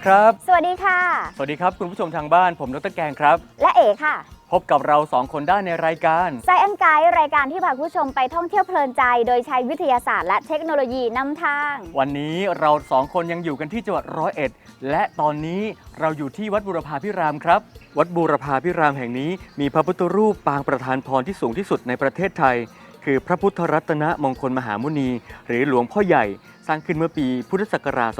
สวัสดีครับ สวัสดีค่ะ สวัสดีครับ คุณผู้ชมทางบ้านผมดรแกงครับ และเอ๋ค่ะ พบกับเราสองคนได้ในรายการไซแอนไกด์รายการที่พาคุณผู้ชมไปท่องเที่ยวเพลินใจ โดยใช้วิทยาศาสตร์และเทคโนโลยีนำทาง วันนี้เราสองคนยังอยู่กันที่จังหวัดร้อยเอ็ด และตอนนี้เราอยู่ที่วัดบูรพาพิรามครับ วัดบูรพาพิรามแห่งนี้มีพระพุทธรูปปางประธานพรที่สูงที่สุดในประเทศไทย คือพระพุทธรัตนมงคลมหามุนี หรือหลวงพ่อใหญ่ สร้างขึ้นเมื่อปีพุทธศักราช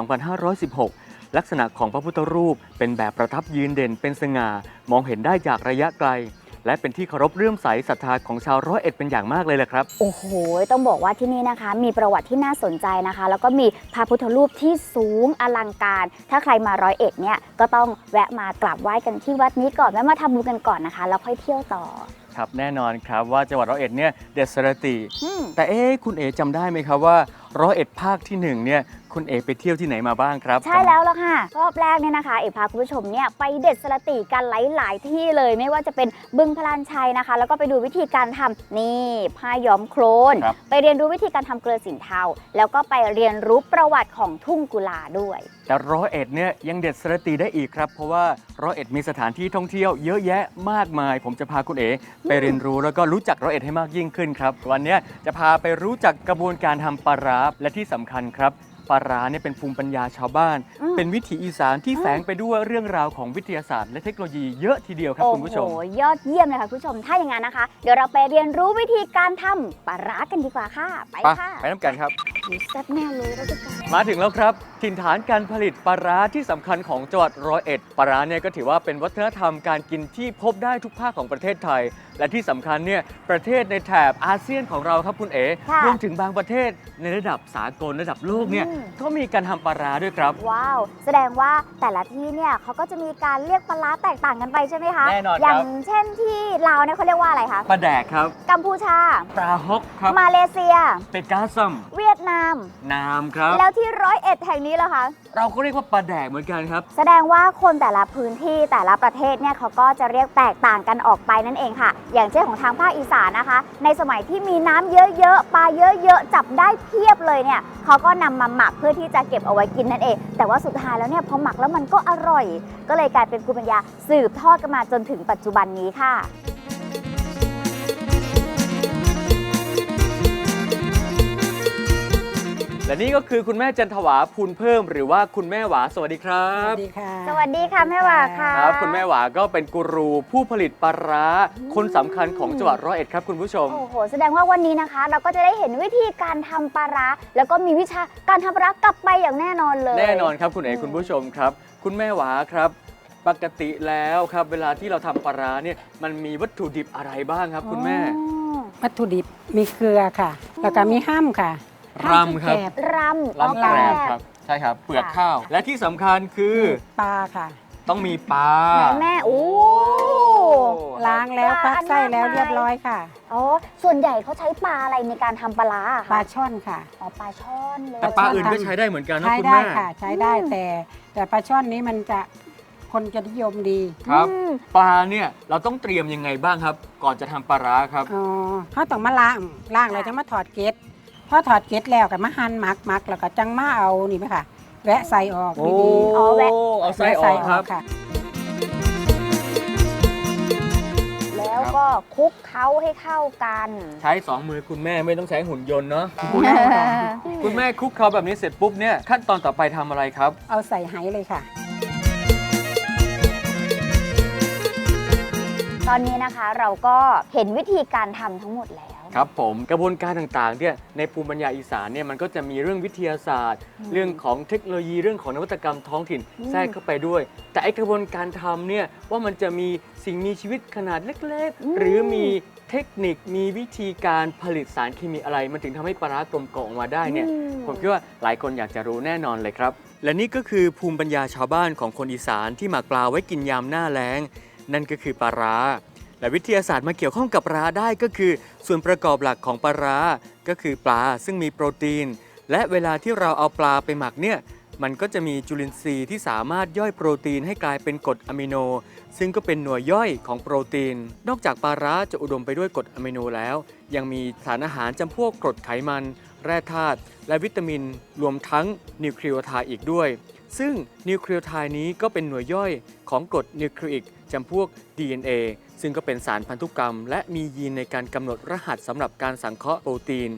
2516 ลักษณะของพระพุทธรูปเป็นแบบประทับยืนเด่นเป็นสง่ามองเห็นได้จากระยะไกล และเป็นที่เคารพเลื่อมใสศรัทธาของชาวร้อยเอ็ดเป็นอย่างมากเลยแหละครับ โอ้โห ต้องบอกว่าที่นี่นะคะ มีประวัติที่น่าสนใจนะคะ แล้วก็มีพระพุทธรูปที่สูงอลังการ ถ้าใครมาร้อยเอ็ดเนี่ยก็ต้องแวะมากราบไหว้กันที่วัดนี้ก่อนแวะมาทำบุญกันก่อนนะคะ แล้วค่อยเที่ยวต่อ ครับแน่นอนครับว่าจังหวัดร้อยเอ็ดเนี่ยเด็ดสระติ อืม แต่เอ๊ะคุณเอจำได้ไหมครับว่าร้อยเอ็ดภาคที่หนึ่งเนี่ย คุณเอไปเที่ยวที่ไหนมาบ้างครับ ใช่แล้วล่ะค่ะรอบแรกเนี่ยนะคะ เอกพาคุณผู้ชมเนี่ยไปเด็ดสระติกันหลาย ๆ ที่เลยไม่ว่าจะเป็นบึงพลานชัยนะคะ แล้วก็ไปดูวิธีการทำนี่ผ้าย้อมโครน ครับ ไปเรียนรู้วิธีการทำเกลือสินเทา แล้วก็ไปเรียนรู้ประวัติของทุ่งกุลาด้วย แต่ร้อยเอ็ดเนี่ยยังเด็ดสระติได้อีกครับ เพราะว่าร้อยเอ็ดมีสถานที่ท่องเที่ยวเยอะแยะมากมาย ผมจะพาคุณเอไปเรียนรู้แล้วก็รู้จักร้อยเอ็ดให้มากยิ่งขึ้นครับ วันเนี้ยจะพาไปรู้จักกระบวนการทำปลาร้าและที่สำคัญครับ ปลาร้าเนี่ยเป็นภูมิปัญญาชาวบ้าน อืม เป็นวิถีอีสานที่แฝงไปด้วยเรื่องราวของวิทยาศาสตร์และเทคโนโลยีเยอะทีเดียวครับโอ้คุณผู้ชมโหยอดเยี่ยมเลยค่ะคุณผู้ชม ถ้าอย่างนั้นนะคะ เดี๋ยวเราไปเรียนรู้วิธีการทำปลาร้ากันดีกว่าค่ะ ไปไปค่ะไปน้ำกันครับ มีแซ่บแน่เลยเราจะไปมาถึงแล้วครับ ถิ่นฐานการผลิตปลาร้าที่สำคัญของจังหวัดร้อยเอ็ดปลาร้าเนี่ยก็ถือว่าเป็นวัฒนธรรมการกินที่พบได้ทุกภาคของประเทศไทย และที่สำคัญเนี่ยประเทศในแถบอาเซียนของเราครับคุณเอ๋ค่ะรวมถึงบางประเทศในระดับสากลระดับโลกเนี่ยอืม ก็มีการทำปลาร้าด้วยครับ ว้าว แสดงว่าแต่ละที่เนี่ยเขาก็จะมีการเรียกปลาร้าแตกต่างกันไปใช่ไหมคะแน่นอนครับอย่างเช่นที่ลาวเนี่ยเขาเรียกว่าอะไรคะปลาแดกครับ กัมพูชา ปลาฮอกครับ มาเลเซีย เป็ดกาซัมเวียดนาม นามครับ แล้วที่ร้อยเอ็ดแห่งนี้ล่ะคะเราก็เรียกว่าปลาแดกเหมือนกันครับ แสดงว่าคนแต่ละพื้นที่แต่ละประเทศเนี่ยเขาก็จะเรียกแตกต่างกันออกไปนั่นเองค่ะ อย่างเช่นของทางภาคอีสานนะคะ ในสมัยที่มีน้ำเยอะๆปลาเยอะๆจับได้เพียบเลยเนี่ยเขาก็นำมาหมักเพื่อที่จะเก็บเอาไว้กินนั่นเอง แต่ว่าสุดท้ายแล้วเนี่ยพอหมักแล้วมันก็อร่อย ก็เลยกลายเป็นภูมิปัญญาสืบทอดกันมาจนถึงปัจจุบันนี้ค่ะ และนี่ก็คือคุณแม่จันทวาพูนเพิ่มหรือว่าคุณแม่หวาสวัสดีครัสวับสดีค่ะ สวัสดีค่ะแม่หวาค่ะ ครับคุณแม่หวาก็เป็นกูรูผู้ผลิตปลาร้าคนสำคัญของจังหวัดร้อยเอ็ดครับคุณผู้ชม โอ้โห แสดงว่าวันนี้นะคะ เราก็จะได้เห็นวิธีการทำปลาร้าแล้วก็มีวิชาการทำปลาร้ากลับไปอย่างแน่นอนเลย แน่นอนครับคุณเอกอืมคุณผู้ชมครับ คุณแม่หวาครับ ปกติแล้วครับ เวลาที่เราทำปลาร้าเนี่ยมันมีวัตถุดิบอะไรบ้างครับ คุณแม่อ๋อวัตถุดิบมีเกลือค่ะ แล้วก็มีห้ามค่ะ รำครับห้ามที่แกบรำลำแกรบครับ ใช่ครับ เปลือกข้าว และที่สำคัญคือปลาค่ะต้องมีปลาไหนแม่โอ้ล้างแล้วปลาพักไส้แล้วอันมากมายเรียบร้อยค่ะอ๋อส่วนใหญ่เขาใช้ปลาอะไรในการทำปลาร้าอะปลาคะช่อนค่ะอ๋อปลาช่อนเลยแต่ปลาอื่นก็ใช้ได้เหมือนกันนะใช้คุณได้แม่ค่ะ ใช้ได้อืมแต่ แต่ปลาช่อนนี้มันจะคนจะนิยมดีครับอืมปลาเนี่ยเราต้องเตรียมยังไงบ้างครับ ก่อนจะทำปลาร้าครับอ๋อเขาต้องมาล้างล้างแล้วจะมาถอดเกล็ด พอถอดเกล็ดแล้วก็มาหั่นหมักหมักแล้วก็จังมาเอานี่ไหมค่ะแวะใส่ออกโอ้ดีอ๋อแวะเอาๆไส้ออกครับค่ะ แล้วก็คลุกเคล้าให้เข้ากัน ใช้สองมือคุณแม่ไม่ต้องใช้หุ่นยนต์เนาะได้ค่ะคุณแม่คลุกเคล้าแบบนี้เสร็จปุ๊บเนี่ยขั้นตอนต่อไปทำอะไรครับ เอาใส่ไหเลยค่ะตอนนี้นะคะเราก็เห็นวิธีการทำทั้งหมดแล้ว ครับผมกระบวนการต่างๆเนี่ยในภูมิปัญญาอีสานเนี่ยมันก็จะมีเรื่องวิทยาศาสตร์อืมเรื่องของเทคโนโลยีเรื่องของนวัตกรรมท้องถิ่นอืมแทรกเข้าไปด้วย แต่ไอกระบวนการทำเนี่ยว่ามันจะมีสิ่งมีชีวิตขนาดเล็กอืมๆหรือมีเทคนิคมีวิธีการผลิตสารเคมีอะไร มันถึงทำให้ปลาร้ากลมกล่อมออกมาได้เนี่ยอืมผมคิดว่าหลายคนอยากจะรู้แน่นอนเลยครับ และนี่ก็คือภูมิปัญญาชาวบ้านของคนอีสานที่หมักปลาไว้กินยามหน้าแล้ง นั่นก็คือปลาร้า และวิทยาศาสตร์มาเกี่ยวข้องกับปลาได้ก็คือ ส่วนประกอบหลักของปลาร้าก็คือปลาซึ่งมีโปรตีน และเวลาที่เราเอาปลาไปหมักเนี่ยมันก็จะมีจุลินทรีย์ที่สามารถย่อยโปรตีนให้กลายเป็นกรดอะมิโน ซึ่งก็เป็นหน่วยย่อยของโปรตีน นอกจากปลาร้าจะอุดมไปด้วยกรดอะมิโนแล้ว ยังมีสารอาหารจำพวกกรดไขมัน แร่ธาตุและวิตามิน รวมทั้งนิวคลีโอไทด์อีกด้วย ซึ่งนิวเคลียไทด์นี้ก็เป็นหน่วยย่อยของกรดนิวคลีอิก จำพวก DNA ซึ่งก็เป็นสารพันธุกรรม และมียีนในการกำหนดรหัสสำหรับการสังเคราะห์โปรตีน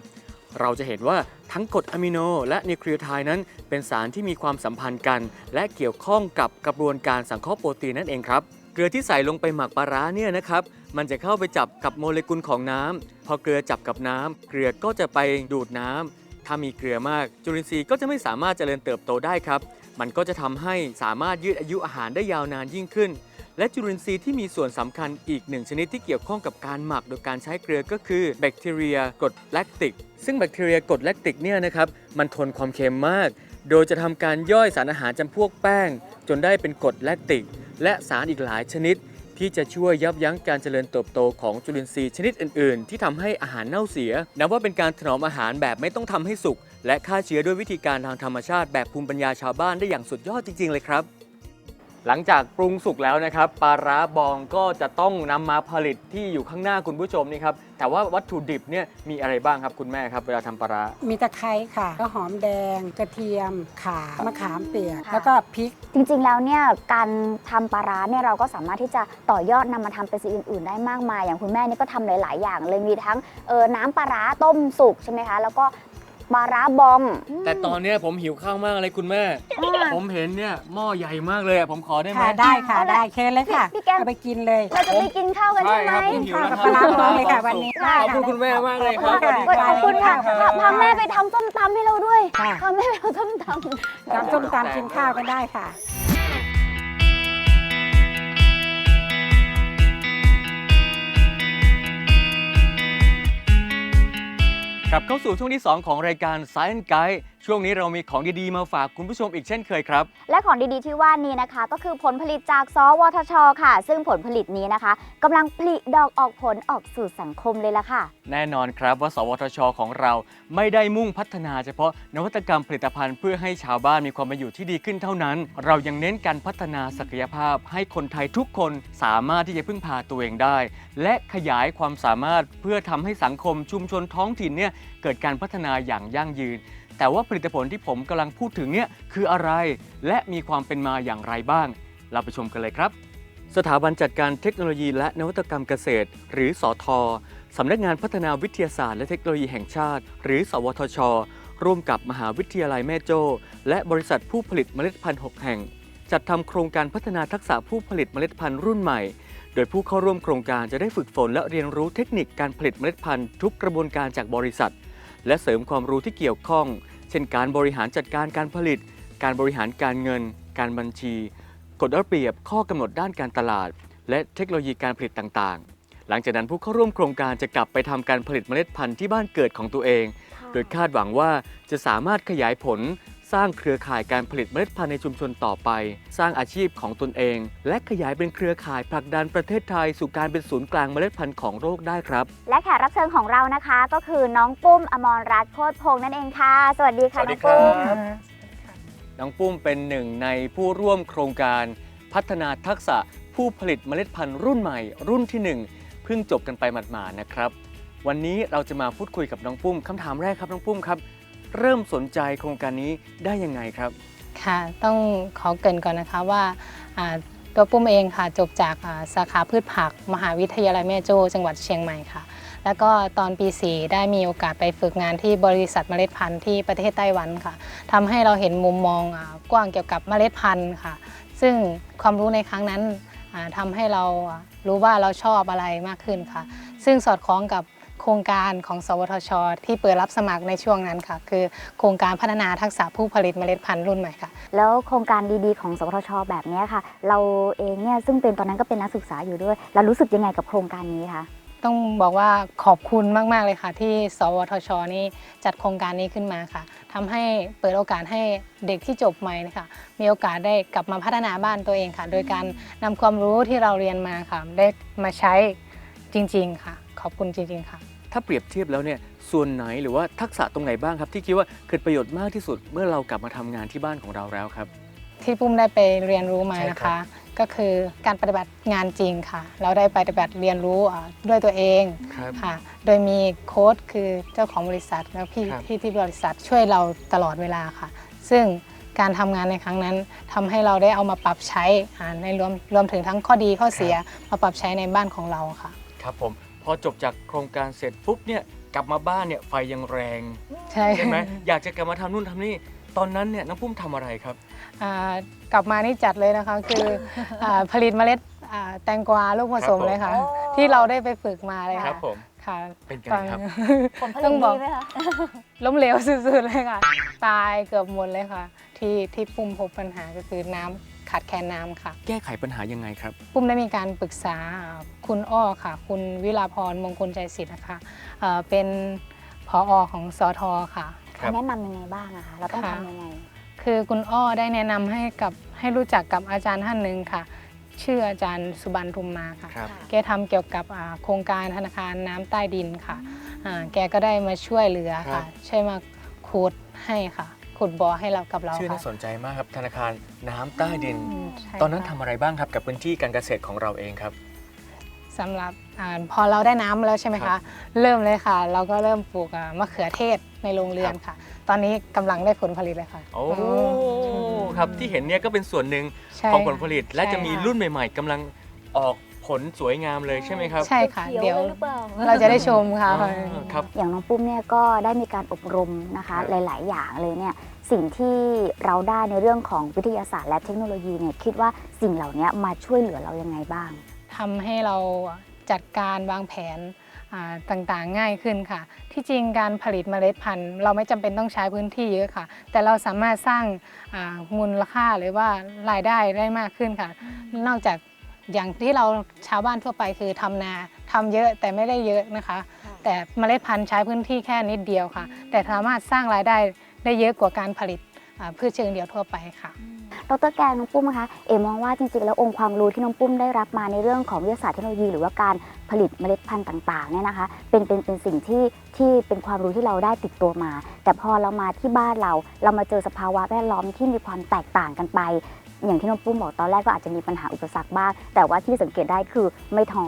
เราจะเห็นว่าทั้งกรดอะมิโนและนิวคลียไทด์นั้น เป็นสารที่มีความสัมพันธ์กัน และเกี่ยวข้องกับกระบวนการสังเคราะห์โปรตีนนั่นเองครับเกลือที่ใส่ลงไปหมักปลาร้าเนี่ยนะครับ มันจะเข้าไปจับกับโมเลกุลของน้ำพอเกลือจับกับน้ำเกลือก็จะไปดูดน้ำถ้ามีเกลือมาก จุลินทรีย์ก็จะไม่สามารถเจริญเติบโตได้ครับ มันก็จะทำให้สามารถยืดอายุอาหารได้ยาวนานยิ่งขึ้น และจุลินทรีย์ที่มีส่วนสำคัญอีกหนึ่งชนิดที่เกี่ยวข้องกับการหมักโดยการใช้เกลือก็คือแบคทีเรียกรดแลคติก ซึ่งแบคทีเรียกรดแลคติกเนี่ยนะครับมันทนความเค็มมาก โดยจะทำการย่อยสารอาหารจำพวกแป้ง จนได้เป็นกรดแลคติก และสารอีกหลายชนิด ที่จะช่วยยับยั้งการเจริญเติบโตของจุลินทรีย์ชนิดอื่น ๆ ที่ทำให้อาหารเน่าเสีย นับว่าเป็นการถนอมอาหารแบบไม่ต้องทำให้สุกและฆ่าเชื้อด้วยวิธีการทางธรรมชาติแบบภูมิปัญญาชาวบ้านได้อย่างสุดยอดจริง ๆ เลยครับ หลังจากปรุงสุกแล้วนะครับปลาร้าบองก็จะต้องนำมาผลิตที่อยู่ข้างหน้าคุณผู้ชมนี่ครับแต่ว่าวัตถุดิบเนี่ยมีอะไรบ้างครับคุณแม่ครับเวลาทำปลาร้า มีตะไคร้ค่ะก็หอมแดง กระเทียมข่ามะขามเปียก ค่ะ แล้วก็พริก จริงๆ แล้วเนี่ยการทำปลาร้าเนี่ยเราก็สามารถที่จะต่อยอดนำมาทำเป็นสิ่งอื่นๆ ได้มากมาย อย่างคุณแม่นี่ก็ทำหลาย ๆ อย่างเลยมีทั้งเออน้ำปลาร้าต้มสุกใช่ไหมคะ แล้วก็ ปลาร้าบองแต่ตอนเนี้ยผมหิวข้าวมากเลยคุณแม่ ผมเห็นเนี่ยหม้อใหญ่มากเลยอะผมขอได้ไหม ค่ะได้ค่ะได้เชิญเลยค่ะพี่แก้ม เอาไปกินเลยเราจะไปกินข้าวกันใช่ไหมใช่ครับกินข้าวกับปลาร้าบองเลยค่ะวันนี้ได้ขอบคุณคุณแม่มากเลยครับขอบคุณขอบคุณค่ะพาพาแม่ไปทำส้มตำให้เราด้วยค่ะ พาแม่ไปทำส้มตำน้ำส้มตำกินข้าวกันได้ค่ะ กลับเข้าสู่ช่วงที่ 2 ของรายการ Science Guide ช่วงนี้เรามีของดีๆ มาฝากคุณผู้ชมอีกเช่นเคยครับ และของดีๆที่ว่านี้นะคะ ก็คือผลผลิตจากสวทช ค่ะ ซึ่งผลผลิตนี้นะคะกำลังผลิดอกออกผลออกสู่สังคมเลยล่ะค่ะ แน่นอนครับว่า สวทช ของเราไม่ได้มุ่งพัฒนาเฉพาะนวัตกรรมผลิตภัณฑ์เพื่อให้ชาวบ้านมีความเป็นอยู่ที่ดีขึ้นเท่านั้น เรายังเน้นการพัฒนาศักยภาพ ให้คนไทยทุกคนสามารถที่จะพึ่งพาตัวเองได้ และขยายความสามารถเพื่อทำให้สังคมชุมชนท้องถิ่นเนี่ยเกิดการพัฒนาอย่างยั่งยืน แต่ว่าผลิตผลที่ผมกำลังพูดถึงเนี่ยคืออะไร และมีความเป็นมาอย่างไรบ้าง เราไปชมกันเลยครับ สถาบันจัดการเทคโนโลยีและนวัตกรรมเกษตร หรือสอทสำนักงานพัฒนาวิทยาศาสตร์และเทคโนโลยีแห่งชาติ หรือ สวทช ร่วมกับมหาวิทยาลัยแม่โจ้ และบริษัทผู้ผลิตเมล็ดพันธุ์ 6 แห่ง จัดทำโครงการพัฒนาทักษะผู้ผลิตเมล็ดพันธุ์รุ่นใหม่ โดยผู้เข้าร่วมโครงการจะได้ฝึกฝนและเรียนรู้เทคนิคการผลิตเมล็ดพันธุ์ทุกกระบวนการจากบริษัท และเสริมความรู้ที่เกี่ยวข้อง เช่นการบริหารจัดการการผลิต การบริหารการเงิน การบัญชี กฎระเบียบข้อกำหนดด้านการตลาด และเทคโนโลยีการผลิตต่างๆ หลังจากนั้นผู้เข้าร่วมโครงการจะกลับไปทำการผลิตเมล็ดพันธุ์ที่บ้านเกิดของตัวเอง โดยคาดหวังว่าจะสามารถขยายผล สร้างเครือข่ายการผลิตเมล็ดพันธุ์ในชุมชนต่อไป สร้างอาชีพของตนเอง และขยายเป็นเครือข่ายผลักดันประเทศไทย สู่การเป็นศูนย์กลางเมล็ดพันธุ์ของโลกได้ครับ และแขกรับเชิญของเรานะคะ ก็คือน้องปุ้มอมรรัตน์โคตรพงษ์นั่นเองค่ะ สวัสดีค่ะสวัสน้ดีองครับ ปุ้มน้องปุ้มเป็นหนึ่งในผู้ร่วมโครงการ พัฒนาทักษะผู้ผลิตเมล็ดพันธุ์รุ่นใหม่ รุ่นที่หนึ่งเพิ่งจบกันไปหมาดๆนะครับ วันนี้เราจะมาพูดคุยกับน้องปุ้มคำถามแรกครับน้องปุ้มครับ เริ่มสนใจโครงการนี้ได้ยังไงครับ ค่ะ ต้องขอเกรินก่อนนะคะว่าตัวปุ้มเองค่ะจบจากอ่าสาขาพืชผัก มหาวิทยาลัยแม่โจ้จังหวัดเชียงใหม่ค่ะ แล้วก็ตอนปี4ได้มีโอกาสไปฝึกงานที่บริษัทเมล็ดพันธุ์ที่ประเทศไต้หวันค่ะทำให้เราเห็นมุมมองอกว้างเกี่ยวกับเมล็ดพันธุ์ค่ะ ซึ่งความรู้ในครั้งนั้นอ่าทำให้เรารู้ว่าเราชอบอะไรมากขึ้นค่ะ ซึ่งสอดคล้องกับ โครงการของ สวทช ที่เปิดรับสมัครในช่วงนั้นค่ะ คือโครงการพัฒนาทักษะผู้ผลิตเมล็ดพันธุ์รุ่นใหม่ค่ะ แล้วโครงการดีๆ ของสวทช แบบเนี้ยค่ะ เราเองเนี่ยซึ่งเป็นตอนนั้นก็เป็นนักศึกษาอยู่ด้วย เรารู้สึกยังไงกับโครงการนี้คะต้องบอกว่าขอบคุณมาก ๆ เลยค่ะ ที่ สวทช นี่จัดโครงการนี้ขึ้นมาค่ะทำให้เปิดโอกาสให้เด็กที่จบใหม่นะคะมีโอกาสได้กลับมาพัฒนาบ้านตัวเองค่ะ โดยการนำความรู้ที่เราเรียนมาค่ะ ได้มาใช้จริง ๆ ค่ะ ขอบคุณจริง ๆ ค่ะ ถ้าเปรียบเทียบแล้วเนี่ยส่วนไหนหรือว่าทักษะตรงไหนบ้างครับ ที่คิดว่าเกิดประโยชน์มากที่สุดเมื่อเรากลับมาทำงานที่บ้านของเราแล้วครับ ที่ปุ้มได้ไปเรียนรู้มาใช่นะครัคะบก็คือการปฏิบัติงานจริงค่ะ เราได้ปฏิบัติเรียนรู้อ่าด้วยตัวเองครับค่ะ โดยมีโค้ดคือเจ้าของบริษัทแล้วพี่ครับพี่ที่บริษัทช่วยเราตลอดเวลาค่ะ ซึ่งการทำงานในครั้งนั้นทำให้เราได้เอามาปรับใช้อ่าในรวมรวมถึงทั้งข้อดีข้อเสียมาปรับใช้ในบ้านของเราค่ะ ครับผม พอจบจากโครงการเสร็จปุ๊บเนี่ยกลับมาบ้านเนี่ยไฟยังแรงใช่ใช่ไหมอยากจะกลับมาทำนู่นทำนี่ตอนนั้นเนี่ยน้องปุ้มทำอะไรครับอ่ากลับมานี่จัดเลยนะคะ คืออาผลิตเมล็ดอ่าแตงกวาลูกผสมเลยค่ะโอ้ที่เราได้ไปฝึกมาเลยคค่ะรับผม ค่ะเป็นไงตอนครับ ผลผต้ลิอตงบอกดีไหมคะ ล้มเหลวสุดๆเลยค่ะ ตายเกือบหมดเลยค่ะ ที่ที่ปุ้มพบปัญหาก็คือน้ำ ขาดแคลนน้ำค่ะ แก้ไขปัญหายังไงครับ ปุ้มได้มีการปรึกษาคุณอ้อค่ะ คุณวิลาพรมงคลใจสิทธิ์นะคะเอ่อเป็นผออของสอทอค่ะ ครับ แนะนำยังไงบ้างอะคะเราต้องค่ะ ทำยังไง คือคุณอ้อได้แนะนำให้กับให้รู้จักกับอาจารย์ท่านหนึ่งค่ะ ชื่ออาจารย์สุบันทุมมาค่ะ ครับ แกทำเกี่ยวกับอ่าโครงการธนาคารน้ำใต้ดินค่ะอ่าแกก็ได้มาช่วยเหลือครัค่ะบช่วยมาขุดให้ค่ะ ขุดบ่อให้เรากับเราชื่อค่ะน่าสนใจมากครับธนาคารน้ำใต้ดิน อืมใช่ตอนนั้นค่ะทำอะไรบ้างครับกับพื้นที่การเกษตรของเราเองครับ สำหรับอาพอเราได้น้ำแล้วใช่ไหมครัคะ บเริ่มเลยค่ะ เราก็เริ่มปลูกอ่ามะเขือเทศในโรงเรือนค่ะ ตอนนี้กำลังได้ผลผลิตเลยค่ะโอ้อืมครับที่เห็นเนี่ยก็เป็นส่วนหนึ่งใช่ของผลผลิตค่และจะมีใช่ค่รุ่นใหม่ ๆกำลังออก ผลสวยงามเลยใช่ไหมครับ ใช่ค่ะเขียวเดี๋ยวเลยหรือเปล่า เราจะได้ชมค่ะอ๋อครับ อย่างน้องปุ้มเนี่ยก็ได้มีการอบรมนะคะครับหลาย ๆ อย่างเลยเนี่ยสิ่งที่เราได้ในเรื่องของวิทยาศาสตร์และเทคโนโลยีเนี่ยคิดว่าสิ่งเหล่านี้มาช่วยเหลือเรายังไงบ้าง ทำให้เราจัดการวางแผนอ่าต่างๆง่ายขึ้นค่ะ ที่จริงการผลิตเมล็ดพันธุ์ เราไม่จำเป็นต้องใช้พื้นที่เยอะค่ะ แต่เราสามารถสร้างอ่ามูลค่าหรือว่ารายได้ได้มากขึ้นค่ะ นอกจาก อย่างที่เราชาวบ้านทั่วไปคือทำนาทำเยอะแต่ไม่ได้เยอะนะคะ แต่เมล็ดพันธุ์ใช้พื้นที่แค่นิดเดียวค่ะ แต่สามารถสร้างรายได้ได้เยอะกว่าการผลิตอ่าพืชเชิงเดียวทั่วไปค่ะดรแกงน้องปุ้มคะเอมองว่าจริงๆ แล้วองค์ความรู้ที่น้องปุ้มได้รับมาในเรื่องของวิทยาศาสตร์เทคโนโลยี หรือว่าการผลิตเมล็ดพันธุ์ต่างๆเนี่ยนะคะ เป็นเป็นเป็นสิ่งที่ที่เป็นความรู้ที่เราได้ติดตัวมา แต่พอเรามาที่บ้านเรา เรามาเจอสภาวะแวดล้อมที่มีความแตกต่างกันไป อย่างที่น้องปุ้มบอกตอนแรกก็อาจจะมีปัญหาอุปสรรคบ้าง แต่ว่าที่สังเกตได้คือไม่ท้อ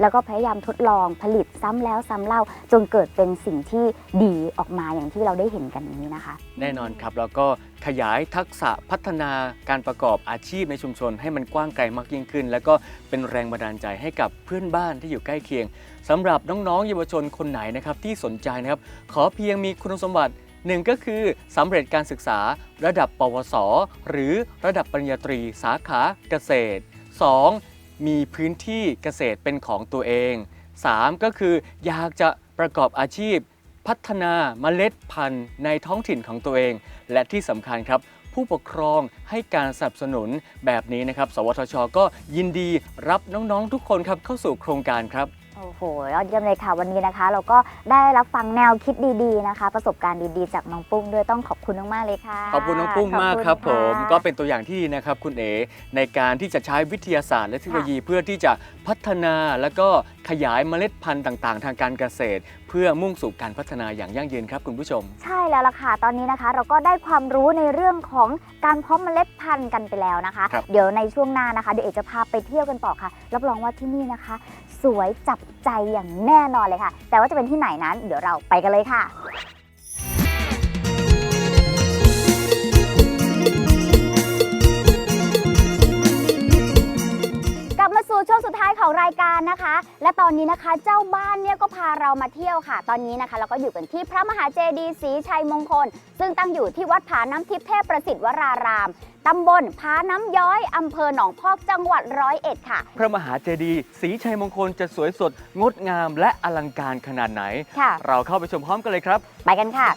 แล้วก็พยายามทดลองผลิตซ้ำแล้วซ้ำเล่า จนเกิดเป็นสิ่งที่ดีออกมาอย่างที่เราได้เห็นกันนี้นะคะ แน่นอนครับแล้วก็ขยายทักษะพัฒนาการประกอบอาชีพในชุมชน ให้มันกว้างไกลมากยิ่งขึ้น แล้วก็เป็นแรงบันดาลใจให้กับเพื่อนบ้านที่อยู่ใกล้เคียงสำหรับน้องๆเยาวชนคนไหนนะครับที่สนใจนะครับขอเพียงมีคุณสมบัติ หนึ่งก็คือสำเร็จการศึกษาระดับปวส หรือระดับปริญญาตรีสาขาเกษตร 2. มีพื้นที่เกษตรเป็นของตัวเอง 3. ก็คืออยากจะประกอบอาชีพ พัฒนาเมล็ดพันธุ์ในท้องถิ่นของตัวเอง และที่สำคัญครับผู้ปกครองให้การสนับสนุนแบบนี้นะครับ สวทช ก็ยินดีรับน้องๆทุกคนครับเข้าสู่โครงการครับ โอ้โหยอดเยี่ยมเลยค่ะวันนี้นะคะ เราก็ได้รับฟังแนวคิดดีๆนะคะ ประสบการณ์ดีๆ จากน้องปุ้มด้วยต้องขอบคุณมากๆเลยค่ะขอบคุณน้องปุ้มมากขอณครับผมะ ก็เป็นตัวอย่างที่ดีนะครับคุณเอ๋ในการที่จะใช้วิทยาศาสตร์ และเทคโนโลยีเพื่อที่จะพัฒนาแล้วก็ขยายเมล็ดพันธุ์ต่างๆ ทางการเกษตร เพื่อมุ่งสู่การพัฒนาอย่างยั่งยืนครับคุณผู้ชม ใช่แล้วล่ะค่ะ ตอนนี้นะคะ เราก็ได้ความรู้ในเรื่องของการเพาะเมล็ดพันธุ์กันไปแล้วนะคะ ครับ เดี๋ยวในช่วงหน้านะคะ เดี๋ยวเอกจะพาไปเที่ยวกันต่อค่ะ รับรองว่าที่นี่นะคะ สวยจับใจอย่างแน่นอนเลยค่ะ แต่ว่าจะเป็นที่ไหนนั้น เดี๋ยวเราไปกันเลยค่ะ ของรายการนะคะ และตอนนี้นะคะเจ้าบ้านเนี่ยก็พาเรามาเที่ยวค่ะ ตอนนี้นะคะเราก็อยู่กันที่พระมหาเจดีย์ศรีชัยมงคล ซึ่งตั้งอยู่ที่วัดผาน้ำทิพย์เทพประสิทธิ์วรารามตำบลผาน้ำย้อยอำเภอหนองพอกจังหวัดร้อยเอ็ดค่ะ พระมหาเจดีย์ศรีชัยมงคลจะสวยสดงดงามและอลังการขนาดไหน ค่ะ เราเข้าไปชมพร้อมกันเลยครับ ไปกันค่ะ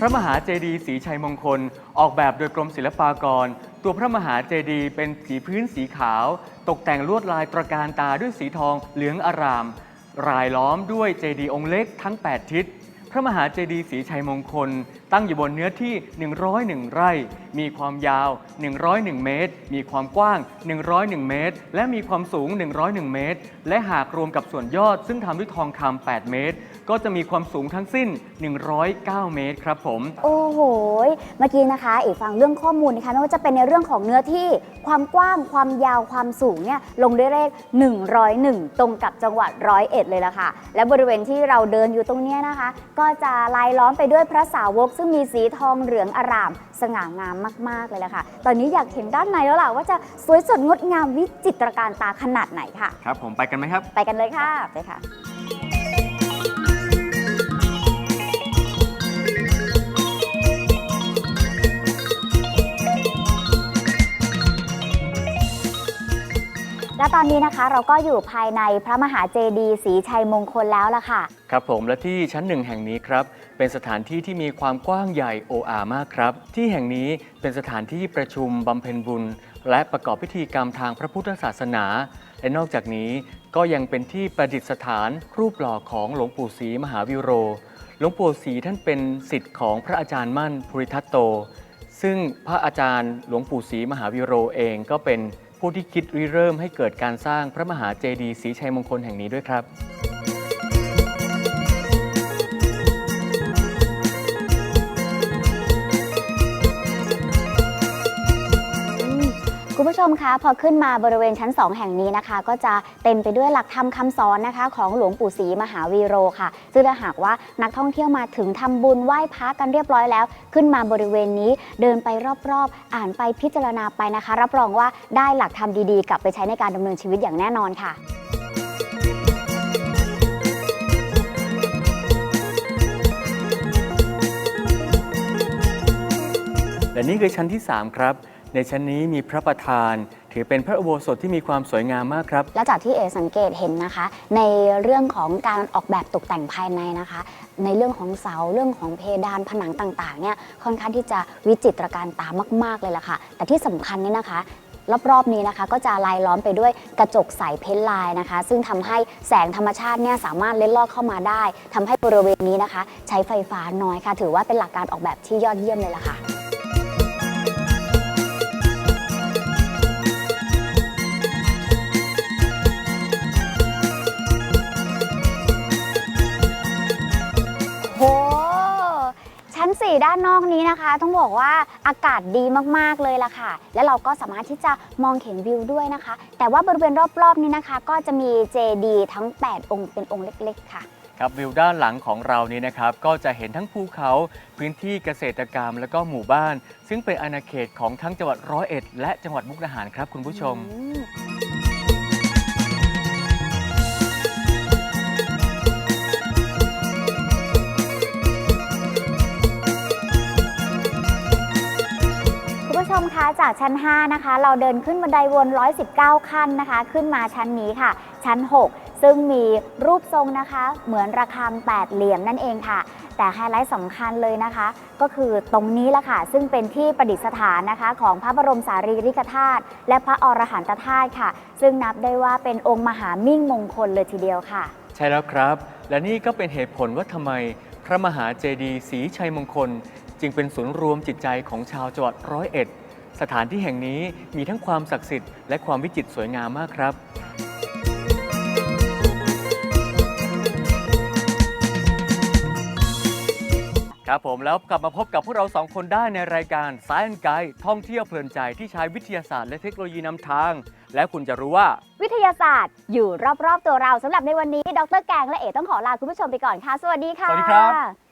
พระมหาเจดีย์ศรีชัยมงคล ออกแบบโดยกรมศิลปากร ตัวพระมหาเจดีย์เป็นสีพื้นสีขาว ตกแต่งลวดลายตระการตาด้วยสีทองเหลืองอาราม รายล้อมด้วยเจดีย์องค์เล็กทั้ง 8 ทิศ พระมหาเจดีย์ศรีชัยมงคล ตั้งอยู่บนเนื้อที่ 101 ไร่ มีความยาว 101 เมตร มีความกว้าง 101 เมตร และมีความสูง 101 เมตร และหากรวมกับส่วนยอด ซึ่งทำด้วยทองคำ8 เมตร ก็จะมีความสูงทั้งสิ้น 109 เมตรครับผม โอ้โห เมื่อกี้นะคะเอกฟังเรื่องข้อมูลนะคะไม่ว่าจะเป็นในเรื่องของเนื้อที่ ความกว้าง ความยาว ความสูงเนี่ยลงด้วยเลข 101 ตรงกับจังหวัดร้อยเอ็ดเลยล่ะค่ะ และบริเวณที่เราเดินอยู่ตรงเนี้ยนะคะ ก็จะลายล้อมไปด้วยพระสาวกซึ่งมีสีทองเหลืองอร่าม สง่างามมาก ๆ เลยล่ะค่ะ ตอนนี้อยากเห็นด้านในแล้วล่ะว่าจะสวยสดงดงามวิจิตรการตาขนาดไหนค่ะ ครับ ผมไปกันไหมครับ ไปกันเลยค่ะ ไปค่ะ และตอนนี้นะคะเราก็อยู่ภายในพระมหาเจดีย์ศรีชัยมงคลแล้วล่ะค่ะ ครับผมและที่ชั้นหนึ่งแห่งนี้ครับ เป็นสถานที่ที่มีความกว้างใหญ่โออามากครับ ที่แห่งนี้เป็นสถานที่ประชุมบำเพ็ญบุญ และประกอบพิธีกรรมทางพระพุทธศาสนา และนอกจากนี้ก็ยังเป็นที่ประดิษฐานรูปหล่อของหลวงปู่ศรีมหาวิโร หลวงปู่ศรีท่านเป็นสิทธิ์ของพระอาจารย์มั่นภูริทัตโต ซึ่งพระอาจารย์หลวงปู่ศรีมหาวิโรเองก็เป็นผู้ที่คิดริเริ่มให้เกิดการสร้างพระมหาเจดีย์ศรีชัยมงคลแห่งนี้ด้วยครับ ผู้ชมคะพอขึ้นมาบริเวณชั้น 2 แห่งนี้นะคะ ก็จะเต็มไปด้วยหลักธรรมคำสอนนะคะ ของหลวงปู่ศรีมหาวีโรค่ะซึ่งถ้าหากว่านักท่องเที่ยวมาถึงทำบุญไหว้พระกันเรียบร้อยแล้ว ขึ้นมาบริเวณนี้เดินไปรอบๆ อ่านไปพิจารณาไปนะคะ รับรองว่าได้หลักธรรมดีๆ กลับไปใช้ในการดำเนินชีวิตอย่างแน่นอนค่ะและนี่คือชั้นที่ 3 ครับ ในชั้นนี้มีพระประธาน ถือเป็นพระอุโบสถที่มีความสวยงามมากครับ และจากที่เอสังเกตเห็นนะคะ ในเรื่องของการออกแบบตกแต่งภายในนะคะ ในเรื่องของเสาเรื่องของเพดานผนังต่างๆเนี่ยค่อนข้างที่จะวิจิตรการตามาก ๆเลยล่ะค่ะ แต่ที่สำคัญนี่นะคะรอบๆนี้นะคะ ก็จะลายล้อมไปด้วยกระจกใสเพ้นลายนะคะ ซึ่งทำให้แสงธรรมชาติเนี่ยสามารถเล็ดลอดเข้ามาได้ทำให้บริเวณนี้นะคะ ใช้ไฟฟ้าน้อยค่ะ ถือว่าเป็นหลักการออกแบบที่ยอดเยี่ยมเลยล่ะค่ะ 4 ด้านนอกนี้นะคะ ต้องบอกว่าอากาศดีมากๆเลยล่ะค่ะ และเราก็สามารถที่จะมองเห็นวิวด้วยนะคะ แต่ว่าบริเวณรอบๆนี้นะคะ ก็จะมีเจดีย์ทั้ง 8 องค์เป็นองค์เล็ก ๆ ค่ะครับวิวด้านหลังของเรานี้นะครับก็จะเห็นทั้งภูเขาพื้นที่เกษตรกรรมและก็หมู่บ้าน ซึ่งเป็นอาณาเขตของทั้งจังหวัดร้อยเอ็ด และจังหวัดมุกดาหารครับคุณผู้ชม มคุณผู้ชมคะจากชั้น 5 นะคะ เราเดินขึ้นบันไดวน 119 ขั้นนะคะ ขึ้นมาชั้นนี้ค่ะ ชั้น 6 ซึ่งมีรูปทรงนะคะ เหมือนระฆังแปดเหลี่ยมนั่นเองค่ะ แต่ไฮไลท์สำคัญเลยนะคะ ก็คือตรงนี้ละค่ะ ซึ่งเป็นที่ประดิษฐานนะคะ ของพระบรมสารีริกธาตุและพระอรหันตธาตุค่ะ ซึ่งนับได้ว่าเป็นองค์มหามิ่งมงคลเลยทีเดียวค่ะ ใช่แล้วครับ และนี่ก็เป็นเหตุผลว่าทำไมพระมหาเจดีย์ศรีชัยมงคล จึงเป็นศูนย์รวมจิตใจของชาวจังหวัดร้อยเอ็ด สถานที่แห่งนี้มีทั้งความศักดิ์สิทธิ์และความวิจิตรสวยงามมากครับ ครับผมแล้วกลับมาพบกับพวกเราสองคนได้ในรายการ Science Guide ท่องเที่ยวเพลินใจที่ใช้วิทยาศาสตร์และเทคโนโลยีนำทาง และคุณจะรู้ว่า วิทยาศาสตร์อยู่รอบๆตัวเราสำหรับในวันนี้ ดรแกงและเอ๋ต้องขอลาคุณผู้ชมไปก่อนค่ะ สวัสดีค่ะ สวัสดีครับ